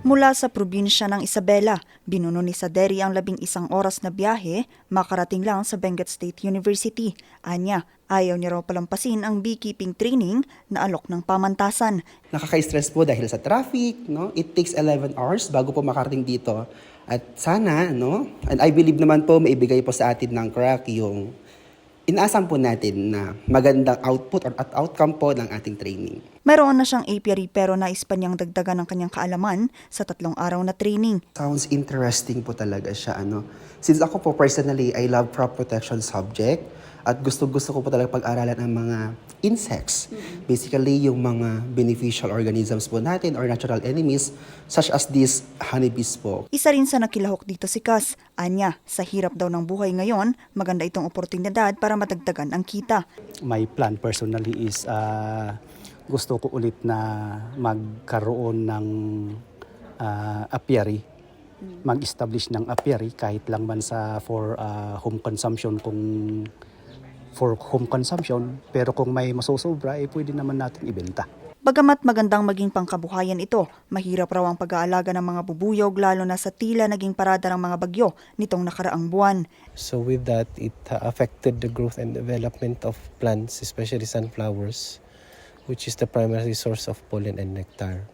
Mula sa probinsya ng Isabela, binuno ni Saderi ang labing isang oras na biyahe, makarating lang sa Benguet State University. Anya, ayaw niya raw palampasin ang beekeeping training na alok ng pamantasan. Nakaka-stress po dahil sa traffic, no? It takes 11 hours bago po makarating dito. At sana, no? And I believe naman po maibigay po sa atin ng crack yung inaasam po natin na magandang output or at outcome po ng ating training. Meron na siyang apiary pero nais pa niyang dagdagan ang kanyang kaalaman sa tatlong araw na training. Sounds interesting po talaga siya. Ano? Since ako po personally, I love crop protection subject at gusto-gusto ko po talaga pag-aralan ang mga insects. Basically, yung mga beneficial organisms po natin or natural enemies such as these honeybees po. Isa rin sa nakilahok dito si Cas. Anya, sa hirap daw ng buhay ngayon, maganda itong oportunidad para madagdagan ang kita. my plan personally is ah, gusto ko ulit na magkaroon ng ah, apiary mag-establish ng apiary kahit lang man sa for ah, home consumption kung for home consumption pero kung may masusobra eh pwede naman natin ibenta. Bagamat magandang maging pangkabuhayan ito, mahirap raw ang pag-aalaga ng mga bubuyog lalo na sa tila naging parada ng mga bagyo nitong nakaraang buwan. So with that, it uh, affected the growth and development of plants, especially sunflowers, which is the primary source of pollen and nectar.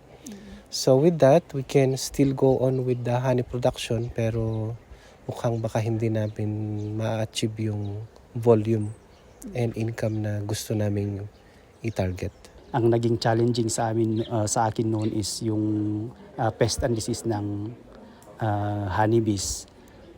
So with that, we can still go on with the honey production pero mukhang baka hindi namin ma-achieve yung volume and income na gusto naming i-target. Ang naging challenging sa amin ah, sa akin noon is yung ah, pest and disease ng ah, honeybees.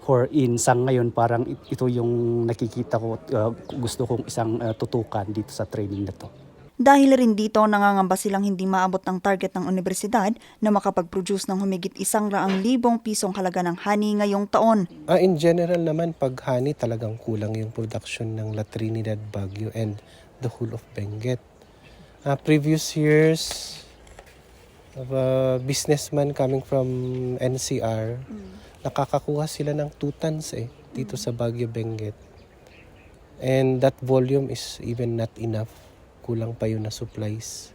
For in sa ngayon parang it- ito yung nakikita ko ah, gusto kong isang ah, tutukan dito sa training na to. Dahil rin dito nangangamba silang hindi maabot ang target ng universidad na makapag-produce ng humigit isang raang libong pisong halaga ng honey ngayong taon. Ah, in general naman, pag honey talagang kulang yung production ng La Trinidad, Baguio, and the whole of Benguet. Ah, previous years, of a businessman coming from NCR, nakakakuha sila ng 2 tons eh, dito sa Baguio, Benguet. And that volume is even not enough. Kulang pa yun na supplies.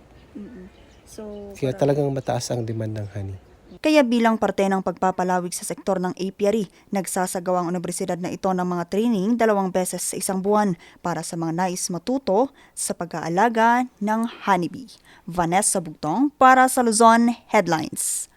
So, Kaya talagang mataas ang demand ng honey. Kaya bilang parte ng pagpapalawig sa sektor ng apiary, nagsasagawa ang universidad na ito ng mga training dalawang beses sa isang buwan para sa mga nais matuto sa pag-aalaga ng honeybee. Vanessa Bugtong para sa Luzon Headlines.